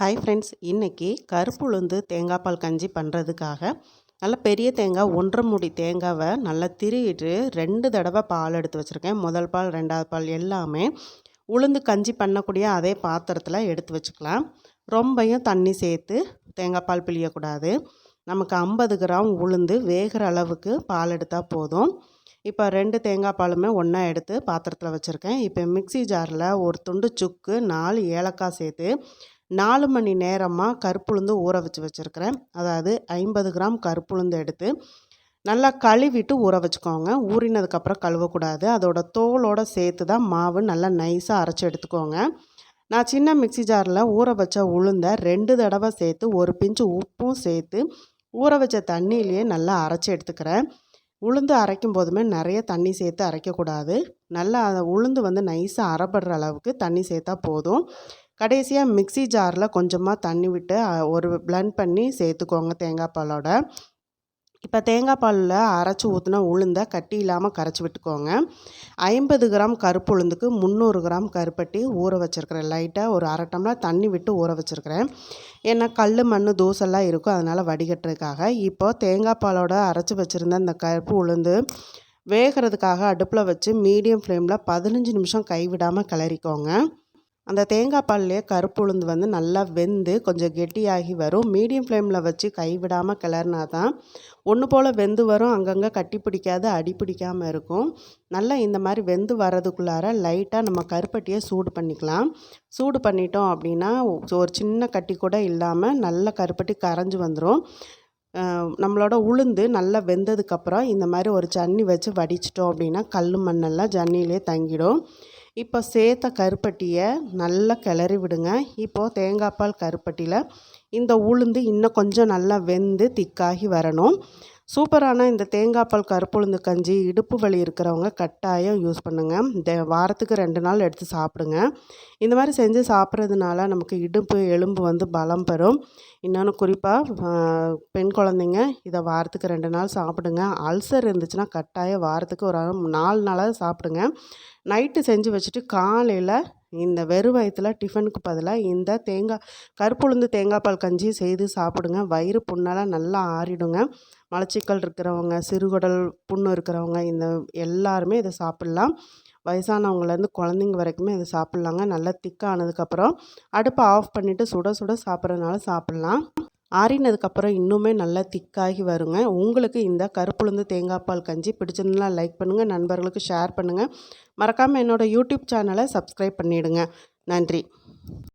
Hi friends இன்றைக்கி கருப்பு உளுந்து தேங்காய் பால் கஞ்சி பண்ணுறதுக்காக நல்ல பெரிய தேங்காய் ஒன்றரை முடி தேங்காவை நல்லா திருவிட்டு ரெண்டு தடவை பால் எடுத்து வச்சுருக்கேன். முதல் பால் ரெண்டாவது பால் எல்லாமே உளுந்து கஞ்சி பண்ணக்கூடிய அதே பாத்திரத்தில் எடுத்து வச்சுக்கலாம். ரொம்பையும் தண்ணி சேர்த்து தேங்காய் பால் பிழியக்கூடாது. நமக்கு ஐம்பது கிராம் உளுந்து வேகிற அளவுக்கு பால் எடுத்தால் போதும். இப்போ ரெண்டு தேங்காய் பாலுமே ஒன்றா எடுத்து பாத்திரத்தில் வச்சுருக்கேன். இப்போ மிக்சி ஜாரில் ஒரு துண்டு சுக்கு நாலு ஏலக்காய் சேர்த்து நாலு மணி நேரமாக கருப்புளுந்து ஊற வச்சு வச்சுருக்கிறேன். அதாவது ஐம்பது கிராம் கருப்புளுந்து எடுத்து நல்லா கழுவிட்டு ஊற வச்சுக்கோங்க. ஊறினதுக்கப்புறம் கழுவக்கூடாது. அதோட தோலோடு சேர்த்து தான் மாவு நல்லா நைஸாக அரைச்சி எடுத்துக்கோங்க. நான் சின்ன மிக்சி ஜாரில் ஊற வச்ச உளுந்தை ரெண்டு தடவை சேர்த்து ஒரு பிஞ்சு உப்பும் சேர்த்து ஊற வச்ச தண்ணியிலேயே நல்லா அரைச்சி எடுத்துக்கிறேன். உளுந்து அரைக்கும் போதுமே நிறைய தண்ணி சேர்த்து அரைக்கக்கூடாது. நல்லா அதை உளுந்து வந்து நைஸாக அரைப்படுற அளவுக்கு தண்ணி சேர்த்தா போதும். கடைசியாக மிக்சி ஜாரில் கொஞ்சமாக தண்ணி விட்டு ஒரு பிளண்ட் பண்ணி சேர்த்துக்கோங்க தேங்காய் பாலோட. இப்போ தேங்காய் பாலில் அரைச்சி ஊற்றினா உளுந்தை கட்டி இல்லாமல் கரைச்சி விட்டுக்கோங்க. ஐம்பது கிராம் கருப்பு உளுந்துக்கு முந்நூறு கிராம் கருப்பட்டி ஊற வச்சுருக்கிறேன். லைட்டாக ஒரு அரை டம்ளர் தண்ணி விட்டு ஊற வச்சுருக்கிறேன். ஏன்னா கல் மண் தூசெல்லாம் இருக்கும். அதனால் வடிகட்டுறதுக்காக இப்போது தேங்காய் பாலோட அரைச்சி வச்சுருந்த அந்த கருப்பு உளுந்து வேகிறதுக்காக அடுப்பில் வச்சு மீடியம் ஃப்ளேமில் பதினஞ்சு நிமிஷம் கைவிடாமல் கிளறிக்கோங்க. அந்த தேங்காய் பால்லையே கருப்பு உளுந்து வந்து நல்லா வெந்து கொஞ்சம் கெட்டியாகி வரும். மீடியம் ஃப்ளேமில் வச்சு கைவிடாமல் கிளறினா தான் ஒன்று போல் வெந்து வரும். அங்கங்கே கட்டி பிடிக்காது அடி பிடிக்காமல் இருக்கும். நல்லா இந்த மாதிரி வெந்து வர்றதுக்குள்ளார லைட்டாக நம்ம கருப்பட்டியை சூடு பண்ணிக்கலாம். சூடு பண்ணிட்டோம் அப்படின்னா ஒரு சின்ன கட்டி கூட இல்லாமல் நல்ல கருப்பட்டி கரைஞ்சி வந்துடும் நம்மளோட உளுந்து நல்லா வெந்ததுக்கப்புறம் இந்த மாதிரி ஒரு ஜன்னி வச்சு வடிச்சிட்டோம் அப்படின்னா கல் மண்ணெல்லாம் ஜன்னிலே தங்கிடும். இப்போ சேர்த்த கருப்பட்டியை நல்லா கிளறி விடுங்க. இப்போது தேங்காய் பால் கருப்பட்டியில் இந்த உளுந்து இன்னும் கொஞ்சம் நல்லா வெந்து திக்காகி வரணும். சூப்பரான இந்த தேங்காய் பால் கருப்புளுந்து கஞ்சி இடுப்பு வலி இருக்கிறவங்க கட்டாயம் யூஸ் பண்ணுங்கள் இந்த வாரத்துக்கு ரெண்டு நாள் எடுத்து சாப்பிடுங்க. இந்த மாதிரி செஞ்சு சாப்பிட்றதுனால நமக்கு இடுப்பு எலும்பு வந்து பலம் பெறும். இன்னொன்று குறிப்பாக பெண் குழந்தைங்க இதை வாரத்துக்கு ரெண்டு நாள் சாப்பிடுங்க. அல்சர் இருந்துச்சுன்னா கட்டாயம் வாரத்துக்கு ஒரு நாலு நாளாக சாப்பிடுங்க. நைட்டு செஞ்சு வச்சுட்டு காலையில் இந்த வெறும் வயிற்றில் டிஃபனுக்கு பதிலாக இந்த தேங்காய் கருப்புளுந்து தேங்காய் பால் கஞ்சி செய்து சாப்பிடுங்க. வயிறு புண்ணெல்லாம் நல்லா ஆறிடுங்க. மலச்சிக்கல் இருக்கிறவங்க சிறுகுடல் புண்ணு இருக்கிறவங்க இந்த எல்லாருமே இதை சாப்பிட்லாம். வயசானவங்கலேருந்து குழந்தைங்க வரைக்குமே இதை சாப்பிட்லாங்க. நல்லா திக்கானதுக்கப்புறம் அடுப்பை ஆஃப் பண்ணிவிட்டு சுட சுட சாப்பிட்றதுனால சாப்பிட்லாம். ஆறினதுக்கப்புறம் இன்னுமே நல்லா திக்காகி வருங்க. உங்களுக்கு இந்த கருப்புளுந்து தேங்காய் பால் கஞ்சி பிடிச்சதுன்னா லைக் பண்ணுங்கள் நண்பர்களுக்கு ஷேர் பண்ணுங்கள் மறக்காமல் என்னோடய யூடியூப் சேனலை சப்ஸ்கிரைப் பண்ணிவிடுங்க நன்றி.